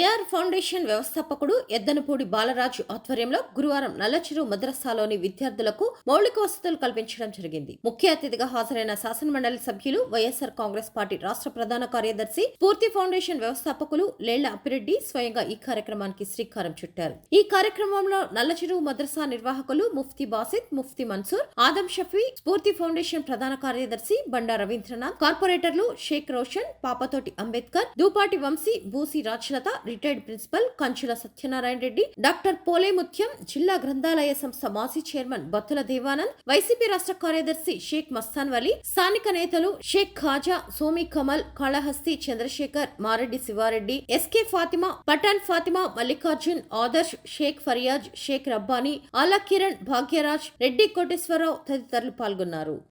AR foundation వ్యవస్థాపకుడు ఎద్దనపూడి బాలరాజు ఆధ్వర్యంలో గురువారం నల్లచెరువు మద్రసాలోని విద్యార్థులకు మౌలిక వసతులు కల్పించడం జరిగింది. ముఖ్య అతిథిగా హాజరైన శాసనమండలి సభ్యులు వైఎస్ఆర్ కాంగ్రెస్ పార్టీ రాష్ట్ర ప్రధాన కార్యదర్శి పూర్తి ఫౌండేషన్ వ్యవస్థాపకులు లేళ్ళ అప్పిరెడ్డి స్వయంగా ఈ కార్యక్రమానికి శ్రీకారం చుట్టారు. ఈ కార్యక్రమంలో నల్లచెరువు మద్రసా నిర్వాహకులు ముఫ్తీ బాసిత్ ముఫ్తీ మన్సూర్ ఆదం షఫీ స్ఫూర్తి ఫౌండేషన్ ప్రధాన కార్యదర్శి బండా రవీంద్రనాథ్ కార్పొరేటర్లు Shaik Roshan పాపతోటి Ambedkar Dupati Vamsi Busi Rajlatha retired principal Kanchula Satyanarayana Reddy doctor Pole Mutyam జిల్లా గ్రంథాలయ సంస్థ మాజీ చైర్మన్ బత్తుల దేవానంద్ వైసీపీ రాష్ట్ర కార్యదర్శి షేక్ మస్తాన్ వలీ స్థానిక నేతలు షేక్ ఖాజా సోమి కమల్ కాళహస్తి చంద్రశేఖర్ మారెడ్డి శివారెడ్డి ఎస్కే ఫాతిమా పఠాన్ ఫాతిమా మల్లికార్జున్ ఆదర్శ్ షేక్ ఫరియాజ్ షేక్ రబ్బానీ ఆలా కిరణ్ భాగ్యరాజ్ రెడ్డి కోటేశ్వరరావు తదితరులు పాల్గొన్నారు.